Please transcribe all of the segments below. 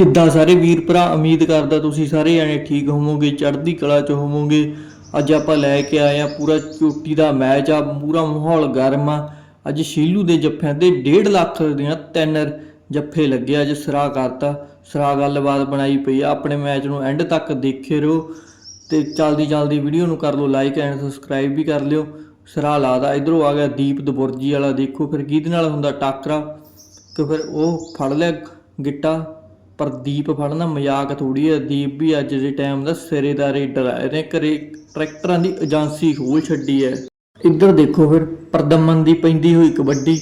ਕਿੱਦਾਂ ਸਾਰੇ ਵੀਰ ਭਰਾ ਉਮੀਦ ਕਰਦਾ ਤੁਸੀਂ ਸਾਰੇ ਜਣੇ ਠੀਕ ਹੋਵੋਗੇ, ਚੜ੍ਹਦੀ ਕਲਾ ਚ ਹੋਵੋਗੇ। ਅੱਜ ਆਪਾਂ ਲੈ ਕੇ ਆਏ ਆ ਪੂਰਾ ਚੋਟੀ ਦਾ ਮੈਚ ਆ, ਪੂਰਾ ਮਾਹੌਲ ਗਰਮ ਆ। ਅੱਜ ਸ਼ੀਲੂ ਦੇ ਜੱਫਿਆਂ ਦੇ 1.5 ਲੱਖ ਦੀਆਂ ਤਿੰਨ ਜੱਫੇ ਲੱਗੇ ਅੱਜ ਸਰਾ ਕਰਤਾ। ਸਰਾ ਗੱਲਬਾਤ ਬਣਾਈ ਪਈ ਆ, ਆਪਣੇ ਮੈਚ ਨੂੰ ਐਂਡ ਤੱਕ ਦੇਖੇ ਰਹੋ ਤੇ ਚਲਦੀ ਚਲਦੀ ਵੀਡੀਓ ਨੂੰ ਕਰ ਲਓ ਲਾਈਕ ਐਂਡ ਸਬਸਕ੍ਰਾਈਬ ਵੀ ਕਰ ਲਿਓ। ਸਰਾ ਲਾਦਾ, ਇਧਰੋਂ ਆ ਗਿਆ ਦੀਪ ਦਬੁਰਜੀ ਵਾਲਾ, ਦੇਖੋ ਫਿਰ ਕਿਹਦੇ ਨਾਲ ਹੁੰਦਾ ਟਾਕਰਾ। ਕਿ ਫਿਰ ਉਹ ਫੜ ਲਿਆ ਗਿੱਟਾ। ਪਰ ਦੀਪ ਫੜਨਾ ਮਜ਼ਾਕ ਥੋੜੀ ਹੈ। ਦੀਪ ਵੀ ਅੱਜ ਦੇ ਟਾਈਮ ਦਾ ਸਿਰੇ ਦਾ ਰੇਡਰ ਹੈ। ਇਹਨੇ ਘਰੇ ਟਰੈਕਟਰਾਂ ਦੀ ਏਜੰਸੀ ਖੋਲ ਛੱਡੀ ਹੈ। ਇੱਧਰ ਦੇਖੋ ਫਿਰ, ਪਰਦਮਨ ਦੀ ਪੈਂਦੀ ਹੋਈ ਕਬੱਡੀ।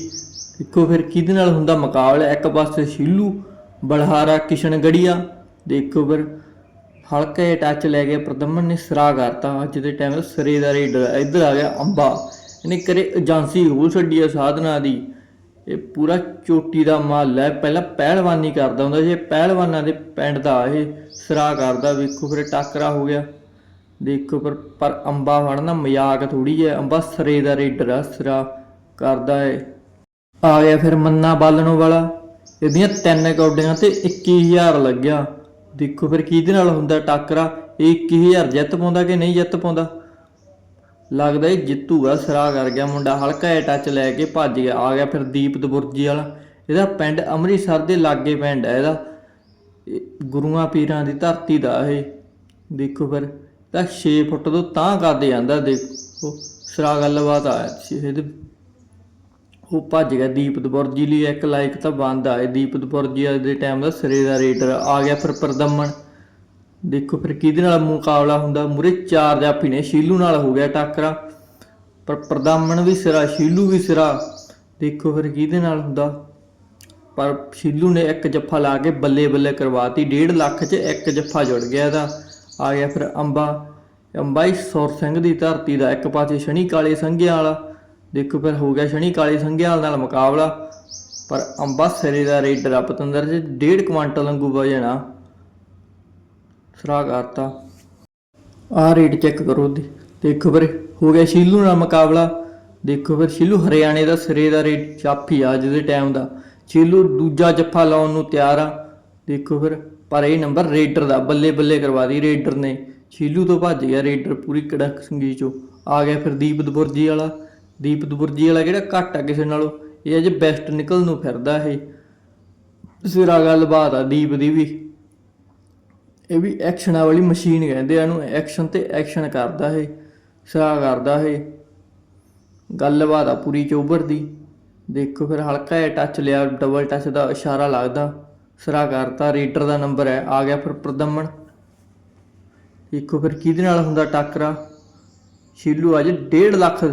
ਦੇਖੋ ਫਿਰ ਕਿਹਦੇ ਨਾਲ ਹੁੰਦਾ ਮੁਕਾਬਲਾ? ਇੱਕ ਪਾਸੇ ਸ਼ੀਲੂ, ਬਲਹਾਰਾ ਕਿਸ਼ਨ ਗੜੀਆ ਦੇਖੋ ਫਿਰ, ਹਲਕਾ ਜਿਹਾ ਟੱਚ ਲੈ ਗਿਆ ਪ੍ਰਦਮਨ ਨੇ ਸਰਾ ਕਰਤਾ। ਅੱਜ ਦੇ ਟਾਈਮ ਦਾ ਸਿਰੇ ਦਾ ਰੇਡਰ ਹੈ। ਇੱਧਰ ਆ ਗਿਆ ਅੰਬਾ। ਇਹਨੇ ਕਰੇ ਏਜੰਸੀ ਖੋਲ ਛੱਡੀ ਹੈ ਸਾਧਨਾ ਦੀ। ਇਹ ਪੂਰਾ ਚੋਟੀ ਦਾ ਮਾਲ ਹੈ ਪਹਿਲਾਂ ਪਹਿਲਵਾਨੀ ਕਰਦਾ ਹੁੰਦਾ ਸੀ, ਇਹ ਪਹਿਲਵਾਨਾਂ ਦੇ ਪਿੰਡ ਦਾ ਇਹ ਸਰਾ ਕਰਦਾ, ਵੇਖੋ ਫਿਰ ਟਾਕਰਾ ਹੋ ਗਿਆ। ਦੇਖੋ ਪਰ ਪਰ ਅੰਬਾ ਫੜਨਾ ਮਜ਼ਾਕ ਥੋੜੀ ਹੈ ਅੰਬਾ ਸਰੇ ਦਾ ਰੇਡਰ ਆ, ਸਰਾ ਕਰਦਾ ਹੈ ਆ ਗਿਆ ਫਿਰ ਮੰਨਾ ਬਾਲਣੋਂ ਵਾਲਾ, ਇਹਦੀਆਂ ਤਿੰਨ ਕੌਡੀਆਂ ਤੇ 21000 ਲੱਗਿਆ। ਦੇਖੋ ਫਿਰ ਕਿਹਦੇ ਨਾਲ ਹੁੰਦਾ ਟਾਕਰਾ, ਇਹ 21000 ਜਿੱਤ ਪਾਉਂਦਾ ਕਿ ਨਹੀਂ ਜਿੱਤ ਪਾਉਂਦਾ? ਲੱਗਦਾ ਇਹ ਜਿੱਤੂਗਾ ਸਰਾ ਕਰ ਗਿਆ ਮੁੰਡਾ, ਹਲਕਾ ਜਿਹਾ ਟੱਚ ਲੈ ਕੇ ਭੱਜ ਗਿਆ, ਆ ਗਿਆ ਫਿਰ ਦੀਪ ਦਬੁਰਜੀ ਵਾਲਾ। ਇਹਦਾ ਪਿੰਡ ਅੰਮ੍ਰਿਤਸਰ ਦੇ ਲਾਗੇ ਪਿੰਡ ਹੈ ਇਹਦਾ। ਗੁਰੂਆਂ ਪੀਰਾਂ ਦੀ ਧਰਤੀ ਦਾ ਇਹ। ਦੇਖੋ ਫਿਰ ਤਾਂ 6 ਫੁੱਟ ਤੋਂ ਤਾਂ ਕਰਦੇ ਜਾਂਦਾ, ਦੇਖੋ। ਸਰਾ ਗੱਲਬਾਤ ਆ, ਇਹਦੇ ਉਹ ਭੱਜ ਗਿਆ ਦੀਪ ਦਬੁਰਜੀ ਲਈ ਇੱਕ ਲਾਇਕ ਤਾਂ ਬੰਦ ਆਏ ਦੀਪ ਦਬੁਰਜੀ ਦੇ ਟਾਈਮ ਦਾ ਸਿਰੇ ਦਾ ਰੇਡਰ ਆ ਗਿਆ ਫਿਰ ਪ੍ਰਦਮਨ। ਦੇਖੋ ਫਿਰ ਕਿਹਦੇ ਨਾਲ ਮੁਕਾਬਲਾ ਹੁੰਦਾ? ਮੂਰੇ ਚਾਰ ਜਾਫੀ ਨੇ, ਸ਼ੀਲੂ ਨਾਲ ਹੋ ਗਿਆ ਟੱਕਰਾ। ਪਰ ਪ੍ਰਦਮਨ ਵੀ ਸਿਰਾ, ਸ਼ੀਲੂ ਵੀ ਸਿਰਾ। ਦੇਖੋ ਫਿਰ ਕਿਹਦੇ ਨਾਲ ਹੁੰਦਾ? ਪਰ ਸ਼ੀਲੂ ਨੇ ਇੱਕ ਜੱਫਾ ਲਾ ਕੇ ਬੱਲੇ ਬੱਲੇ ਕਰਵਾਤੀ। 1.5 ਲੱਖ 'ਚ ਇੱਕ ਜੱਫਾ ਜੁੜ ਗਿਆ ਇਹਦਾ। ਆ ਗਿਆ ਫਿਰ ਅੰਬਾ। ਅੰਬਾ ਹੀ ਸੌਰ ਸਿੰਘ ਦੀ ਧਰਤੀ ਦਾ ਇੱਕ ਪਾਸੇ ਸ਼ਨੀ ਕਾਲੇ ਸੰਘਿਆਂ ਵਾਲਾ। ਦੇਖੋ ਫਿਰ ਹੋ ਗਿਆ ਸ਼ਨੀ ਕਾਲੇ ਸੰਘਿਆਂ ਨਾਲ ਮੁਕਾਬਲਾ। ਪਰ ਅੰਬਾ ਸਿਰੇ ਦਾ ਰੇਡਰ ਆ ਪਤੰਦਰ 'ਚ 1.5 ਕੁਆਂਟਲ ਵਾਂਗੂ ਵਜਣਾ। ਸਰਾਹ ਕਰਤਾ। ਆਹ ਰੇਟ ਚੈੱਕ ਕਰੋ ਦੇਖੋ ਫਿਰ ਹੋ ਗਿਆ ਸ਼ੀਲੂ ਨਾਲ ਮੁਕਾਬਲਾ। ਦੇਖੋ ਫਿਰ ਸ਼ੀਲੂ ਹਰਿਆਣੇ ਦਾ ਸਿਰੇ ਦਾ ਰੇਟ ਚਾਪੀ ਆ ਅੱਜ ਦੇ ਟਾਈਮ ਦਾ। ਸ਼ੀਲੂ ਦੂਜਾ ਜੱਫਾ ਲਾਉਣ ਨੂੰ ਤਿਆਰ ਆ। ਦੇਖੋ ਫਿਰ ਪਰ ਇਹ ਨੰਬਰ ਰੇਡਰ ਦਾ, ਬੱਲੇ ਬੱਲੇ ਕਰਵਾ ਦੀ ਰੇਡਰ ਨੇ। ਸ਼ੀਲੂ ਤੋਂ ਭੱਜ ਗਿਆ ਰੇਡਰ ਪੂਰੀ ਕੜਕ ਸੰਗੀ ਚੋਂ। ਆ ਗਿਆ ਫਿਰ ਦੀਪ ਦਬੁਰਜੀ ਵਾਲਾ। ਦੀਪ ਦਬੁਰਜੀ ਵਾਲਾ ਜਿਹੜਾ ਘੱਟ ਆ ਕਿਸੇ ਨਾਲੋਂ? ਇਹ ਅਜੇ ਬੈਸਟ ਨਿਕਲ ਨੂੰ ਫਿਰਦਾ ਇਹ। ਸਿਰਾ ਗੱਲਬਾਤ ਆ ਦੀਪ ਦੀ ਵੀ। ਇਹ ਵੀ ਐਕਸ਼ਨਾਂ ਵਾਲੀ ਮਸ਼ੀਨ ਕਹਿੰਦੇ ਆ ਇਹਨੂੰ ਐਕਸ਼ਨ ਤੇ ਐਕਸ਼ਨ ਕਰਦਾ ਇਹ ਸਰਾ ਕਰਦਾ ਹੈ ਗੱਲਬਾਤ ਆ ਪੂਰੀ ਚੋਬਰ ਦੀ। ਦੇਖੋ ਫਿਰ ਹਲਕਾ ਜਿਹਾ ਟੱਚ ਲਿਆ ਡਬਲ ਟੱਚ ਦਾ ਇਸ਼ਾਰਾ ਲੱਗਦਾ। ਸਰਾ ਕਰਤਾ ਰੇਡਰ ਦਾ ਨੰਬਰ ਹੈ, ਆ ਗਿਆ ਫਿਰ ਪ੍ਰਦਮਨ। ਦੇਖੋ ਫਿਰ ਕਿਹਦੇ ਨਾਲ ਹੁੰਦਾ ਟੱਕਰਾ? ਸ਼ੀਲੂ ਅੱਜ 1.5 ਲੱਖ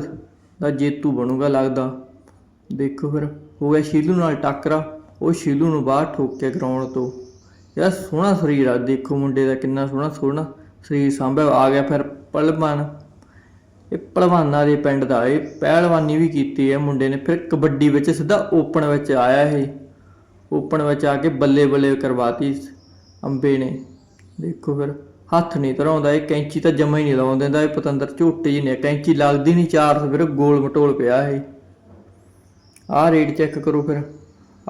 ਦਾ ਜੇਤੂ ਬਣੂਗਾ ਲੱਗਦਾ। ਦੇਖੋ ਫਿਰ, ਹੋ ਗਿਆ ਸ਼ੀਲੂ ਨਾਲ ਟੱਕਰਾ, ਉਹ ਸ਼ੀਲੂ ਨੂੰ ਬਾਹਰ ਠੋਕ ਕੇ ਗਰਾਊਂਡ ਤੋਂ। ਯਾਰ ਸੋਹਣਾ ਸਰੀਰ ਆ, ਦੇਖੋ ਮੁੰਡੇ ਦਾ ਕਿੰਨਾ ਸੋਹਣਾ ਸੋਹਣਾ ਸਰੀਰ ਸਾਂਭਿਆ ਆ ਗਿਆ ਫਿਰ ਪਲਵਾਨ। ਇਹ ਪਲਵਾਨਾਂ ਦੇ ਪਿੰਡ ਦਾ, ਇਹ ਪਹਿਲਵਾਨੀ ਵੀ ਕੀਤੀ ਹੈ ਮੁੰਡੇ ਨੇ। ਫਿਰ ਕਬੱਡੀ ਵਿੱਚ ਸਿੱਧਾ ਓਪਨ ਵਿੱਚ ਆਇਆ ਇਹ। ਓਪਨ ਵਿੱਚ ਆ ਕੇ ਬੱਲੇ ਬੱਲੇ ਕਰਵਾਤੀ ਅੰਬੇ ਨੇ। ਦੇਖੋ ਫਿਰ, ਹੱਥ ਨਹੀਂ ਧਰਾਉਂਦਾ, ਇਹ ਕੈਂਚੀ ਤਾਂ ਜਮਾ ਹੀ ਨਹੀਂ ਲਾਉਣ ਦਿੰਦਾ। ਇਹ ਪਤੰਦਰ ਝੋਟੇ ਜੀ ਨੇ, ਕੈਂਚੀ ਲੱਗਦੀ ਨਹੀਂ ਚਾਰ ਫਿਰ ਗੋਲ ਮਟੋਲ ਪਿਆ ਇਹ। ਆਹ ਰੇਟ ਚੈੱਕ ਕਰੋ ਫਿਰ।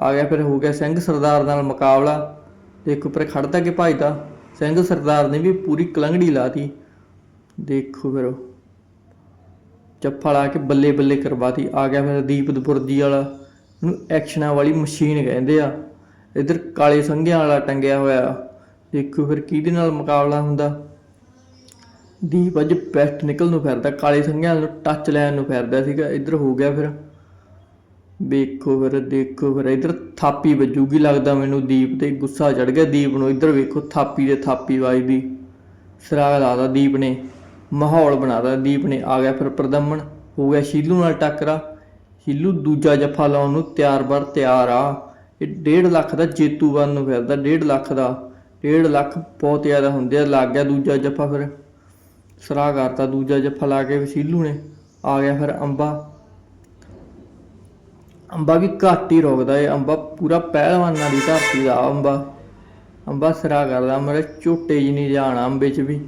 ਆ ਗਿਆ ਫਿਰ ਹੋ ਗਿਆ ਸਿੰਘ ਸਰਦਾਰ ਨਾਲ ਮੁਕਾਬਲਾ। ਦੇਖੋ ਪਰ ਖੜਦਾ ਕਿ ਭਜਦਾ ਸਿੰਘ ਸਰਦਾਰ ਨੇ ਵੀ ਪੂਰੀ ਕਲੰਗੜੀ ਲਾਤੀ ਦੇਖੋ ਫਿਰ ਚੱਫਾ ਲਾ ਕੇ ਬੱਲੇ ਬੱਲੇ ਕਰਵਾਤੀ, ਆ ਗਿਆ ਫਿਰ ਦੀਪ ਦੁਪੁਰਜੀ ਵਾਲਾ। ਉਹਨੂੰ ਐਕਸ਼ਨਾਂ ਵਾਲੀ ਮਸ਼ੀਨ ਕਹਿੰਦੇ ਆ। ਇਧਰ ਕਾਲੇ ਸੰਘਿਆਂ ਵਾਲਾ ਟੰਗਿਆ ਹੋਇਆ। ਦੇਖੋ ਫਿਰ ਕਿਹਦੇ ਨਾਲ ਮੁਕਾਬਲਾ ਹੁੰਦਾ। ਦੀਪ ਅੱਜ ਬੈਸਟ ਨਿਕਲ ਨੂੰ ਫਿਰਦਾ, ਕਾਲੇ ਸੰਘਿਆਂ ਨੂੰ ਟੱਚ ਲੈਣ ਨੂੰ ਫਿਰਦਾ ਸੀਗਾ। ਇਧਰ ਹੋ ਗਿਆ ਫਿਰ। ਵੇਖੋ ਫਿਰ, ਦੇਖੋ ਫਿਰ। ਇਧਰ ਥਾਪੀ ਵੱਜੂਗੀ, ਲੱਗਦਾ ਮੈਨੂੰ ਦੀਪ ਤੇ ਗੁੱਸਾ ਚੜ ਗਿਆ। ਦੀਪ ਨੂੰ ਇਧਰ ਵੇਖੋ, ਥਾਪੀ ਦੇ ਥਾਪੀ ਵੱਜਦੀ। ਸਰਾਗ ਲਾਦਾ ਦੀਪ ਨੇ, ਮਾਹੌਲ ਬਣਾਦਾ ਦੀਪ ਨੇ ਆ ਗਿਆ ਫਿਰ ਪ੍ਰਦਮਨ, ਹੋ ਗਿਆ ਸ਼ੀਲੂ ਨਾਲ ਟੱਕਰਾ। ਸ਼ੀਲੂ ਦੂਜਾ ਜੱਫਾ ਲਾਉਣ ਨੂੰ ਤਿਆਰ ਬਰ ਤਿਆਰ ਆ। ਇਹ 1.5 ਲੱਖ ਦਾ ਜੇਤੂ ਬਣ ਨੂੰ ਫਿਰਦਾ 1.5 ਲੱਖ ਦਾ। 1.5 ਲੱਖ ਬਹੁਤ ਜ਼ਿਆਦਾ ਹੁੰਦੇ ਆ, ਲੱਗ ਗਿਆ ਦੂਜਾ ਜੱਫਾ ਫਿਰ। ਸਰਾਹ ਕਰਤਾ ਦੂਜਾ ਜੱਫਾ ਲਾ ਕੇ ਸ਼ੀਲੂ ਨੇ। ਆ ਗਿਆ ਫਿਰ ਅੰਬਾ। ਅੰਬਾ ਵੀ ਘੱਟ ਹੀ ਰੋਕਦਾ ਏ, ਅੰਬਾ ਪੂਰਾ ਪਹਿਲਵਾਨਾਂ ਦੀ ਧਰਤੀ ਦਾ ਅੰਬਾ। ਅੰਬਾ ਸਰਾ ਕਰਦਾ ਮੇਰੇ ਝੋਟੇ ਜੀ ਨਹੀਂ ਜਾਣਾ ਅੰਬੇ 'ਚ ਵੀ।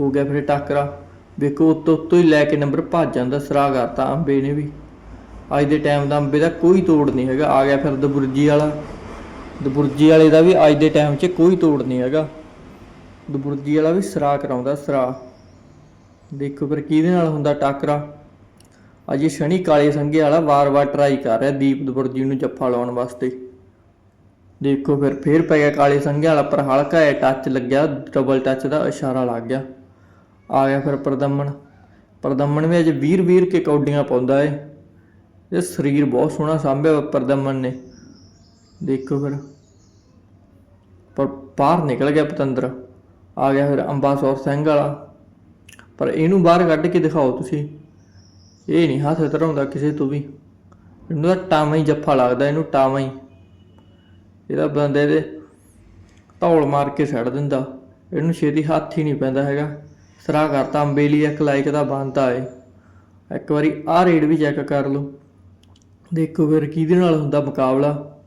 ਹੋ ਗਿਆ ਫਿਰ ਟੱਕਰਾ। ਵੇਖੋ ਉੱਤੋਂ ਉੱਤੋਂ ਹੀ ਲੈ ਕੇ ਨੰਬਰ ਭੱਜ ਜਾਂਦਾ, ਸਰਾ ਕਰਤਾ ਅੰਬੇ ਨੇ ਵੀ। ਅੱਜ ਦੇ ਟਾਈਮ ਦਾ ਅੰਬੇ ਦਾ ਕੋਈ ਤੋੜ ਨਹੀਂ ਹੈਗਾ। ਆ ਗਿਆ ਫਿਰ ਦਬੁਰਜੀ ਵਾਲਾ। ਦਬੁਰਜੀ ਵਾਲੇ ਦਾ ਵੀ ਅੱਜ ਦੇ ਟਾਈਮ 'ਚ ਕੋਈ ਤੋੜ ਨਹੀਂ ਹੈਗਾ। ਦਬੁਰਜੀ ਵਾਲਾ ਵੀ ਸਰਾ ਕਰਾਉਂਦਾ, ਸਰਾ। ਦੇਖੋ ਫਿਰ ਕਿਹਦੇ ਨਾਲ ਹੁੰਦਾ ਟਾਕਰਾ। ਅੱਜ ਸ਼ਨੀ ਕਾਲੇ ਸੰਘੇ ਵਾਲਾ ਵਾਰ-ਵਾਰ ਟਰਾਈ ਕਰ ਰਿਹਾ ਦੀਪ ਦਬੁਰਜੀ ਨੂੰ ਜੱਫਾ ਲਾਉਣ ਵਾਸਤੇ। ਦੇਖੋ ਫਿਰ, ਫੇਰ ਪੈ ਗਿਆ ਕਾਲੇ ਸੰਘੇ ਵਾਲਾ, ਪਰ ਹਲਕਾ ਜਿਹਾ ਟੱਚ ਲੱਗਿਆ ਡਬਲ ਟੱਚ ਦਾ ਇਸ਼ਾਰਾ ਲੱਗ ਗਿਆ। ਆ ਗਿਆ ਫਿਰ ਪ੍ਰਦਮਨ। ਪ੍ਰਦਮਨ ਵੀ ਅੱਜ ਵੀਰ ਵੀਰ ਕੇ ਕੌਡੀਆਂ ਪਾਉਂਦਾ ਏ। ਇਹ ਸਰੀਰ ਬਹੁਤ ਸੋਹਣਾ ਸਾਂਭਿਆ ਵਾ ਪ੍ਰਦਮਨ ਨੇ। ਦੇਖੋ ਫਿਰ। ਪਰ ਬਾਹਰ ਨਿਕਲ ਗਿਆ ਪਤੰਦਰ। ਆ ਗਿਆ ਫਿਰ ਅੰਬਾਸੌਰ ਸਿੰਘ ਵਾਲਾ। ਪਰ ਇਹਨੂੰ ਬਾਹਰ ਕੱਢ ਕੇ ਦਿਖਾਓ ਤੁਸੀਂ। ਇਹ ਨਹੀਂ ਹੱਥ ਧਰਾਉਂਦਾ ਕਿਸੇ ਤੋਂ ਵੀ। ਇਹਨੂੰ ਤਾਂ ਟਾਵਾਂ ਹੀ ਜੱਫਾ ਲੱਗਦਾ, ਇਹਨੂੰ ਟਾਵਾਂ ਹੀ। ਇਹਦਾ ਬੰਦੇ ਦੇ ਧੌਲ ਮਾਰ ਕੇ ਛੱਡ ਦਿੰਦਾ। ਇਹਨੂੰ ਛੇਤੀ ਹੱਥ ਹੀ ਨਹੀਂ ਪੈਂਦਾ ਹੈਗਾ। ਸਰਾ ਕਰਤਾ, ਅੰਬੇਲੀ ਇੱਕ ਲਾਇਕ ਦਾ ਬੰਦਾ ਏ। ਇੱਕ ਵਾਰੀ ਆਹ ਰੇਡ ਵੀ ਚੈੱਕ ਕਰ ਲਓ। ਦੇਖੋ ਫਿਰ ਕਿਹਦੇ ਨਾਲ ਹੁੰਦਾ ਮੁਕਾਬਲਾ।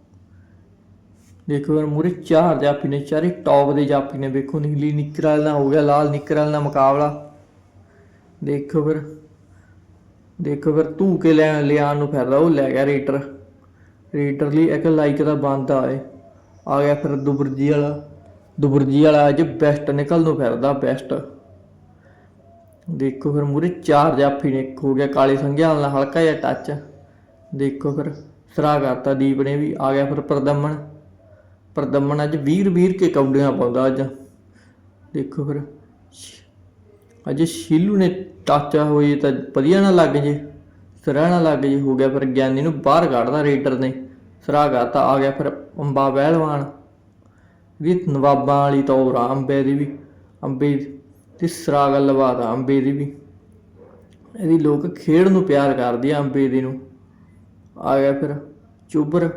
ਦੇਖੋ ਫਿਰ ਮੂਰੇ ਚਾਰ ਜਾਪੀ ਨੇ, ਚਾਰੇ ਟੌਪ ਦੇ ਜਾਪੀ ਨੇ। ਵੇਖੋ ਨੀਲੀ ਨਿੱਕਰ ਨਾਲ ਹੋ ਗਿਆ, ਲਾਲ ਨਿੱਕਰ ਨਾਲ ਮੁਕਾਬਲਾ। ਦੇਖੋ ਫਿਰ। ਦੇਖੋ ਫਿਰ ਧੂ ਕੇ ਲੈ ਲਿਆਉਣ ਨੂੰ ਫਿਰਦਾ ਉਹ ਲੈ ਗਿਆ ਰੇਟਰ। ਰੇਟਰ ਲਈ ਇੱਕ ਲਾਈਕ ਦਾ ਬੰਦ ਆਏ ਆ ਗਿਆ ਫਿਰ ਦੁਬਰਜੀ ਵਾਲਾ। ਦੁਬਰਜੀ ਵਾਲਾ ਅੱਜ ਬੈਸਟ ਨਿਕਲ ਨੂੰ ਫਿਰਦਾ ਬੈਸਟ ਦੇਖੋ ਫਿਰ ਮੂਰੇ ਚਾਰ ਜਾਫੀ ਨੇ, ਇੱਕ ਹੋ ਗਿਆ ਕਾਲੇ ਸੰਘਿਆਲ ਨਾਲ ਹਲਕਾ ਜਿਹਾ ਟੱਚ ਦੇਖੋ ਫਿਰ ਸਰਾ ਕਰਤਾ ਦੀਪ ਨੇ ਵੀ, ਆ ਗਿਆ ਫਿਰ ਪ੍ਰਦਮਨ। ਪ੍ਰਦਮਨ ਅੱਜ ਵੀਰ ਵੀਰ ਕੇ ਕੌਡੀਆਂ ਪਾਉਂਦਾ ਅੱਜ। ਦੇਖੋ ਫਿਰ ਅੱਜ ਸ਼ੀਲੂ ਨੇ ਟਾਚਾ ਹੋਏ ਤਾਂ ਵਧੀਆ ਨਾ ਲੱਗ ਜੇ। ਸਰਾ ਨਾ ਲੱਗ ਜੇ ਹੋ ਗਿਆ ਫਿਰ ਗਿਆਨੀ ਨੂੰ ਬਾਹਰ ਕੱਢਦਾ ਰੇਡਰ ਨੇ। ਸਰਾ ਕਰਤਾ, ਆ ਗਿਆ ਫਿਰ ਅੰਬਾ ਪਹਿਲਵਾਨ ਵੀ ਨਵਾਬਾਂ ਵਾਲੀ ਤੌਰ ਆ ਅੰਬੇ ਦੀ ਵੀ। ਅੰਬੇ ਦੀ ਸਰਾ ਗੱਲਬਾਤ ਆ, ਅੰਬੇ ਦੀ ਵੀ। ਇਹਦੀ ਲੋਕ ਖੇਡ ਨੂੰ ਪਿਆਰ ਕਰਦੇ ਆ ਅੰਬੇ ਦੀ ਨੂੰ। ਆ ਗਿਆ ਫਿਰ ਚੋਬਰ।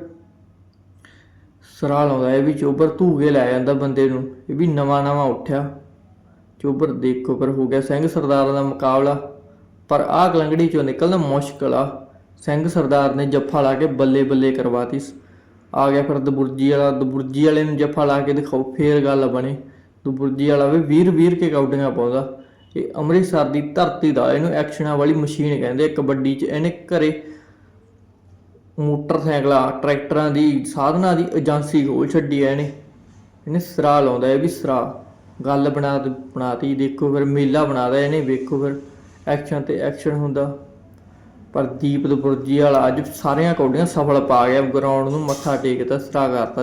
ਸਰਾ ਲਾਉਂਦਾ ਇਹ ਵੀ ਚੋਬਰ ਧੂ ਕੇ ਲੈ ਜਾਂਦਾ ਬੰਦੇ ਨੂੰ। ਇਹ ਵੀ ਨਵਾਂ ਨਵਾਂ ਉੱਠਿਆ। ਚੋਬਰ ਦੇਖੋ, ਪਰ ਹੋ ਗਿਆ ਸਿੰਘ ਸਰਦਾਰ ਦਾ ਮੁਕਾਬਲਾ। ਪਰ ਆਹ ਕਲੰਗੜੀ ਚੋਂ ਨਿਕਲਣਾ ਮੁਸ਼ਕਲ ਆ। ਸਿੰਘ ਸਰਦਾਰ ਨੇ ਜੱਫਾ ਲਾ ਕੇ ਬੱਲੇ ਬੱਲੇ ਕਰਵਾਤੀ। ਆ ਗਿਆ ਫਿਰ ਦਬੁਰਜੀ ਵਾਲਾ। ਦਬੁਰਜੀ ਵਾਲੇ ਨੂੰ ਜੱਫਾ ਲਾ ਕੇ ਦਿਖਾਓ, ਫੇਰ ਗੱਲ ਬਣੇ। ਦਬੁਰਜੀ ਵਾਲਾ ਵੀ ਵੀਰ ਵੀਰ ਕੇ ਕੌਡੀਆਂ ਪਾਉਂਦਾ। ਇਹ ਅੰਮ੍ਰਿਤਸਰ ਦੀ ਧਰਤੀ ਦਾ, ਇਹਨੂੰ ਐਕਸ਼ਨਾਂ ਵਾਲੀ ਮਸ਼ੀਨ ਕਹਿੰਦੇ ਕਬੱਡੀ 'ਚ। ਇਹਨੇ ਘਰੇ ਮੋਟਰਸਾਈਕਲਾਂ, ਟਰੈਕਟਰਾਂ ਦੀ ਸਾਧਨਾਂ ਦੀ ਏਜੰਸੀ ਖੋਲ ਛੱਡੀ ਐ ਇਹਨੇ। ਇਹਨੇ ਸਰਾ ਲਾਉਂਦਾ, ਇਹ ਵੀ ਸਰਾ ਗੱਲ ਬਣਾ ਬਣਾਤੀ, ਦੇਖੋ ਫਿਰ ਮੇਲਾ ਬਣਾਦਾ ਇਹਨੇ, ਵੇਖੋ ਫਿਰ ਐਕਸ਼ਨ ਤੇ ਐਕਸ਼ਨ ਹੁੰਦਾ। ਪਰ ਦੀਪ ਦਬੁਰਜੀ ਵਾਲਾ ਅੱਜ ਸਾਰੀਆਂ ਕੌਡੀਆਂ ਸਫਲ ਪਾ ਗਿਆ ਗਰਾਊਂਡ ਨੂੰ ਮੱਥਾ ਟੇਕਦਾ ਸਰਾ ਕਰਤਾ।